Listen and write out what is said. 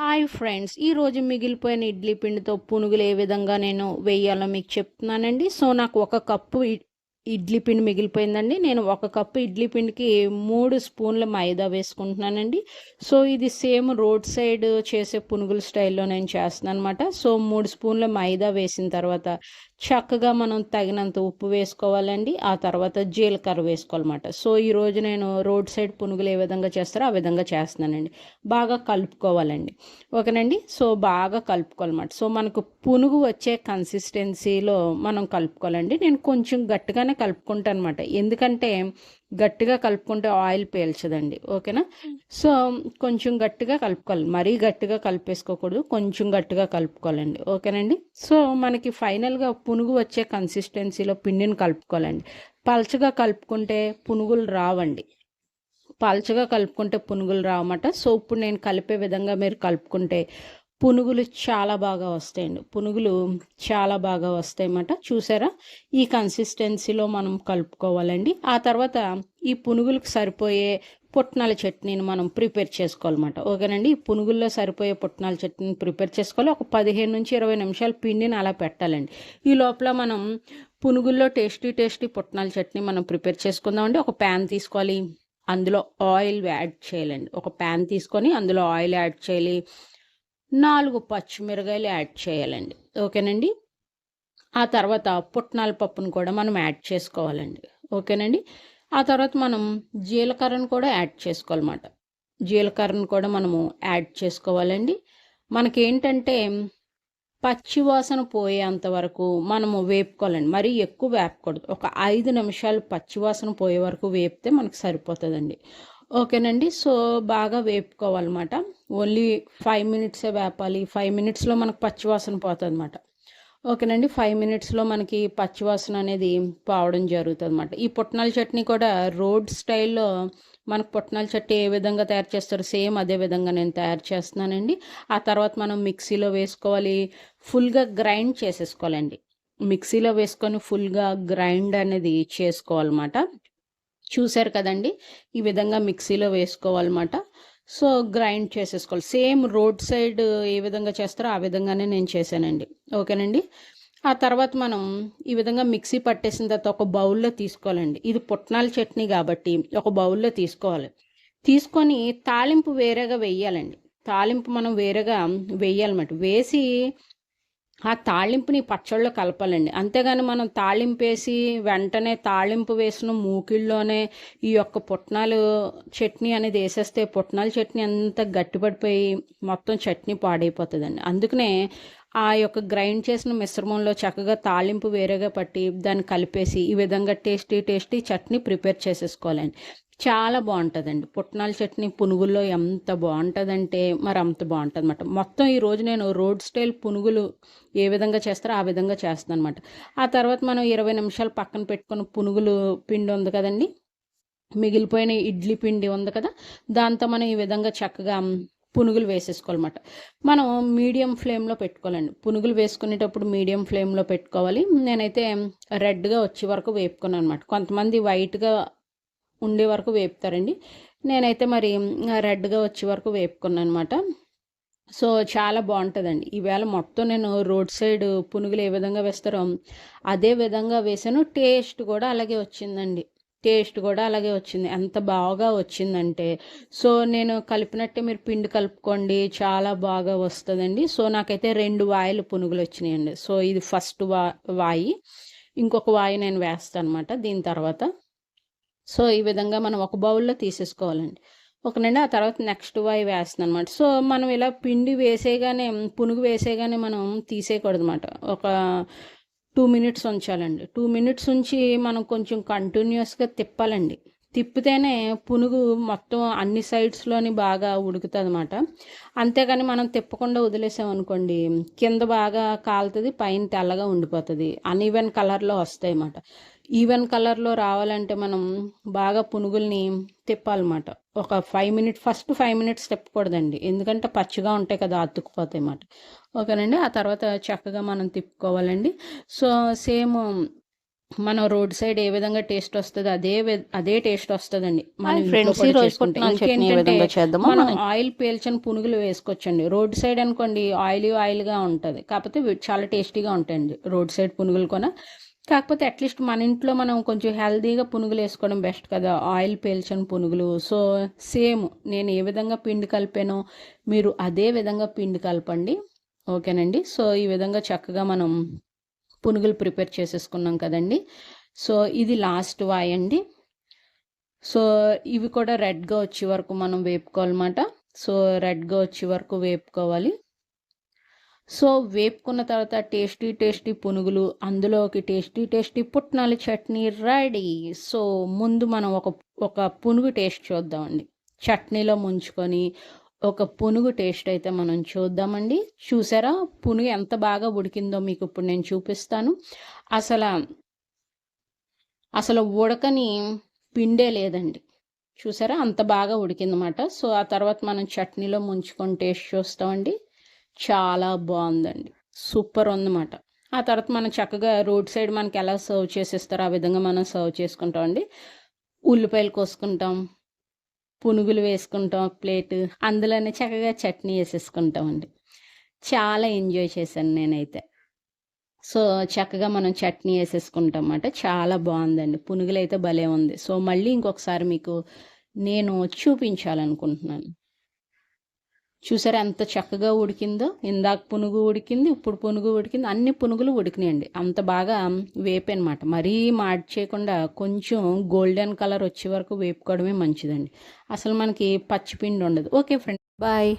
Hi friends ఈరోజు మిగిలిపోయిన ఇడ్లీ పిండితో పునుగులు ఏ విధంగా నేను వేయాలో మీకు చెప్తున్నానండి. సో నాకు ఒక కప్పు ఇడ్లీ పిండి మిగిలిపోయిందండి. నేను ఒక కప్పు ఇడ్లీ పిండికి మూడు స్పూన్ల మైదా వేసుకుంటున్నానండి. సో ఇది సేమ్ రోడ్ సైడ్ చేసే పునుగుల స్టైల్లో నేను చేస్తున్నాను అనమాట సో మూడు స్పూన్ల మైదా వేసిన తర్వాత చక్కగా మనం తగినంత ఉప్పు వేసుకోవాలండి. ఆ తర్వాత జీలకర్ర వేసుకోవాలన్నమాట. సో ఈరోజు నేను రోడ్ సైడ్ పునుగులు ఏ విధంగా చేస్తారో ఆ విధంగా చేస్తున్నానండి. బాగా కలుపుకోవాలండి. ఓకేనండి? సో బాగా కలుపుకోవాలన్నమాట. సో మనకు పునుగు వచ్చే కన్సిస్టెన్సీలో మనం కలుపుకోవాలండి. నేను కొంచెం గట్టిగానే కలుపుకుంటాను అనమాట ఎందుకంటే గట్టిగా కలుపుకుంటే ఆయిల్ పీల్చదండి. ఓకేనా? సో కొంచెం గట్టిగా కలుపుకోవాలి. మరీ గట్టిగా కలిపేసుకోకూడదు. కొంచెం గట్టిగా కలుపుకోవాలండి. ఓకేనండి? సో మనకి ఫైనల్గా పునుగు వచ్చే కన్సిస్టెన్సీలో పిండిని కలుపుకోవాలండి. పల్చగా కలుపుకుంటే పునుగులు రావండి. పల్చగా కలుపుకుంటే పునుగులు రావన్నమాట సో ఇప్పుడు నేను కలిపే విధంగా మీరు కలుపుకుంటే పునుగులు చాలా బాగా వస్తాయండి. పునుగులు చాలా బాగా వస్తాయన్నమాట. చూసారా? ఈ కన్సిస్టెన్సీలో మనం కలుపుకోవాలండి. ఆ తర్వాత ఈ పునుగులకు సరిపోయే పుట్నాల చట్నీని మనం ప్రిపేర్ చేసుకోవాలన్నమాట. ఓకేనండి? ఈ పునుగుల్లో సరిపోయే పుట్నాల చట్నీని ప్రిపేర్ చేసుకోవాలి. ఒక పదిహేను నుంచి ఇరవై నిమిషాలు పిండిని అలా పెట్టాలండి. ఈ లోపల మనం పునుగుల్లో టేస్టీ టేస్టీ పుట్నాల చట్నీ మనం ప్రిపేర్ చేసుకుందామండి. ఒక ప్యాన్ తీసుకోవాలి. అందులో ఆయిల్ యాడ్ చేయాలండి. ఒక ప్యాన్ తీసుకొని అందులో ఆయిల్ యాడ్ చేయాలి. నాలుగు పచ్చిమిరకాయలు యాడ్ చేయాలండి. ఓకేనండి? ఆ తర్వాత పుట్నాల పప్పును కూడా మనం యాడ్ చేసుకోవాలండి. ఓకేనండి? ఆ తర్వాత మనం జీలకర్రను కూడా యాడ్ చేసుకోవాలన్నమాట. జీలకర్రను కూడా మనము యాడ్ చేసుకోవాలండి. మనకేంటంటే పచ్చి వాసన పోయేంత వరకు మనము వేపుకోవాలండి. మరీ ఎక్కువ వేపకూడదు. ఒక ఐదు నిమిషాలు పచ్చి వాసన పోయే వరకు వేపితే మనకు సరిపోతుందండి. ఓకేనండి. సో బాగా వేపుకోవాలన్నమాట. ఓన్లీ ఫైవ్ మినిట్సే వేపాలి. ఫైవ్ మినిట్స్లో మనకు పచ్చివాసన పోతుంది అనమాట ఓకేనండి. ఫైవ్ మినిట్స్లో మనకి పచ్చివాసన అనేది పోవడం జరుగుతుంది అనమాట ఈ పుట్నాల చట్నీ కూడా రోడ్ స్టైల్లో మనకు పుట్నాల చట్నీ ఏ విధంగా తయారు చేస్తారో సేమ్ అదే విధంగా నేను తయారు చేస్తున్నానండి. ఆ తర్వాత మనం మిక్సీలో వేసుకోవాలి. ఫుల్గా గ్రైండ్ చేసేసుకోవాలండి. మిక్సీలో వేసుకొని ఫుల్గా గ్రైండ్ అనేది చేసుకోవాలన్నమాట. చూశారు కదండి? ఈ విధంగా మిక్సీలో వేసుకోవాలన్నమాట. సో గ్రైండ్ చేసేసుకోవాలి. సేమ్ రోడ్ సైడ్ ఏ విధంగా చేస్తారో ఆ విధంగానే నేను చేశానండి. ఓకేనండి? ఆ తర్వాత మనం ఈ విధంగా మిక్సీ పట్టేసిన తర్వాత ఒక బౌల్లో తీసుకోవాలండి. ఇది పుట్నాల చట్నీ కాబట్టి ఒక బౌల్లో తీసుకోవాలి. తీసుకొని తాలింపు వేరేగా వేయాలండి. తాలింపు మనం వేరేగా వేయాలన్నమాట. వేసి ఆ తాళింపుని పచ్చళ్ళు కలపాలండి. అంతేగాని మనం తాళింపు వేసి వెంటనే తాళింపు వేసిన మూకిళ్ళలోనే ఈ యొక్క పుట్నాలు చట్నీ అనేది వేసేస్తే పుట్నాల చట్నీ అంతా గట్టిపడిపోయి మొత్తం చట్నీ పాడైపోతుందండి. అందుకనే ఆ యొక్క గ్రైండ్ చేసిన మిశ్రమంలో చక్కగా తాలింపు వేరేగా పట్టి దాన్ని కలిపేసి ఈ విధంగా టేస్టీ టేస్టీ చట్నీ ప్రిపేర్ చేసేసుకోవాలండి. చాలా బాగుంటుందండి. పుట్నాల చట్నీ పునుగుల్లో ఎంత బాగుంటుందంటే మరి అంత బాగుంటుంది అనమాట మొత్తం ఈ రోజు నేను రోడ్ స్టైల్ పునుగులు ఏ విధంగా చేస్తారో ఆ విధంగా చేస్తాను అనమాట ఆ తర్వాత మనం ఇరవై నిమిషాలు పక్కన పెట్టుకున్న పునుగులు పిండి ఉంది కదండి. మిగిలిపోయిన ఇడ్లీ పిండి ఉంది కదా. దాంతో మనం ఈ విధంగా చక్కగా పునుగులు వేసేసుకోవాలన్నమాట. మనం మీడియం ఫ్లేమ్లో పెట్టుకోవాలండి. పునుగులు వేసుకునేటప్పుడు మీడియం ఫ్లేమ్లో పెట్టుకోవాలి. నేనైతే రెడ్గా వచ్చే వరకు వేపుకున్నాను అనమాట కొంతమంది వైట్గా ఉండే వరకు వేపుతారండి. నేనైతే మరి రెడ్గా వచ్చే వరకు వేపుకున్నాను అనమాట సో చాలా బాగుంటుందండి. ఈవేళ మొత్తం నేను రోడ్ సైడ్ పునుగులు ఏ విధంగా వేస్తారో అదే విధంగా వేసాను. టేస్ట్ కూడా అలాగే వచ్చిందండి. టేస్ట్ కూడా అలాగే వచ్చింది. ఎంత బాగా వచ్చిందంటే సో నేను కలిపినట్టే మీరు పిండి కలుపుకోండి చాలా బాగా వస్తుందండి. సో నాకైతే రెండు వాయిలు పునుగులు వచ్చినాయండి. సో ఇది ఫస్ట్ వా వాయి. ఇంకొక వాయి నేను వేస్తాను అనమాట దీని తర్వాత. సో ఈ విధంగా మనం ఒక బౌల్లో తీసేసుకోవాలండి. ఒకనండి ఆ తర్వాత నెక్స్ట్ వాయి వేస్తాను అనమాట సో మనం ఇలా పిండి వేసేగానే పునుగు వేసేగానే మనం తీసేయకూడదు అనమాట ఒక టూ మినిట్స్ ఉంచాలండి. టూ మినిట్స్ ఉంచి మనం కొంచెం కంటిన్యూస్గా తిప్పాలండి. తిప్పితేనే పునుగు మొత్తం అన్ని సైడ్స్లోని బాగా ఉడుకుతుంది అనమాట అంతేగాని మనం తిప్పకుండా వదిలేసామనుకోండి కింద బాగా కాలుతుంది పైన తెల్లగా ఉండిపోతుంది అన్ఈవెన్ కలర్లో వస్తాయి అన్నమాట ఈవెన్ కలర్లో రావాలంటే మనం బాగా పునుగుల్ని తిప్పాలన్నమాట. ఒక five minutes first five minutes తిప్పకూడదండి. ఎందుకంటే పచ్చిగా ఉంటాయి కదా అతుక్కుపోతాయి అన్నమాట. ఓకేనండి? ఆ తర్వాత చక్కగా మనం తిప్పుకోవాలండి. సో సేమ్ మనం రోడ్ సైడ్ ఏ విధంగా టేస్ట్ వస్తుంది అదే అదే టేస్ట్ వస్తుందండి. మనం ఫ్రెండ్స్ మనం ఆయిల్ పీల్చని పునుగులు వేసుకోవచ్చండి. రోడ్ సైడ్ అనుకోండి ఆయిల్ ఆయిల్గా ఉంటుంది. కాకపోతే చాలా టేస్టీగా ఉంటాయండి. రోడ్ సైడ్ పునుగులు కూడా. కాకపోతే అట్లీస్ట్ మన ఇంట్లో మనం కొంచెం హెల్దీగా పునుగులు వేసుకోవడం బెస్ట్ కదా. ఆయిల్ పీల్చని పునుగులు. సో సేమ్ నేను ఏ విధంగా పిండి కలిపానో మీరు అదే విధంగా పిండి కలపండి. ఓకేనండి? సో ఈ విధంగా చక్కగా మనం పునుగులు ప్రిపేర్ చేసేసుకున్నాం కదండి. సో ఇది లాస్ట్ వాయ్ అండి సో ఇవి కూడా రెడ్గా వచ్చే వరకు మనం వేపుకోవాలన్నమాట. సో రెడ్గా వచ్చే వరకు వేపుకోవాలి. సో వేపుకున్న తర్వాత టేస్టీ టేస్టీ పునుగులు అందులోకి టేస్టీ టేస్టీ పుట్నాల చట్నీ రెడీ. సో ముందు మనం ఒక ఒక పునుగు టేస్ట్ చూద్దామండి. చట్నీలో ముంచుకొని ఒక పునుగు టేస్ట్ అయితే మనం చూద్దామండి. చూసారా? పునుగు ఎంత బాగా ఉడికిందో మీకు ఇప్పుడు నేను చూపిస్తాను. అసలు అసలు ఉడకని పిండే లేదండి. చూసారా? అంత బాగా ఉడికిందన్నమాట. సో ఆ తర్వాత మనం చట్నీలో ముంచుకొని టేస్ట్ చూస్తామండి. చాలా బాగుందండి. సూపర్ ఉందన్నమాట. ఆ తర్వాత మనం చక్కగా రోడ్ సైడ్ మనకి ఎలా సర్వ్ చేసిస్తారో ఆ విధంగా మనం సర్వ్ చేసుకుంటాం అండి. ఉల్లిపాయలు కోసుకుంటాం పునుగులు వేసుకుంటాం ప్లేట్ అందులోనే చక్కగా చట్నీ వేసేసుకుంటామండి చాలా ఎంజాయ్ చేశాను నేనైతే. సో చక్కగా మనం చట్నీ వేసేసుకుంటాం అన్నమాట. చాలా బాగుందండి. పునుగులు అయితే భలే ఉంది. సో మళ్ళీ ఇంకొకసారి మీకు నేను చూపించాలనుకుంటున్నాను. చూసారా ఎంత చక్కగా ఉడికిందో? ఇందాక పునుగు ఉడికింది ఇప్పుడు పునుగు ఉడికింది అన్ని పునుగులు ఉడికినాయండి. అంత బాగా వేపనమాట. మరీ చేయకుండా కొంచెం గోల్డెన్ కలర్ వచ్చే వరకు వేపుకోవడమే మంచిదండి. అసలు మనకి పచ్చిపిండి ఉండదు. Okay friend bye.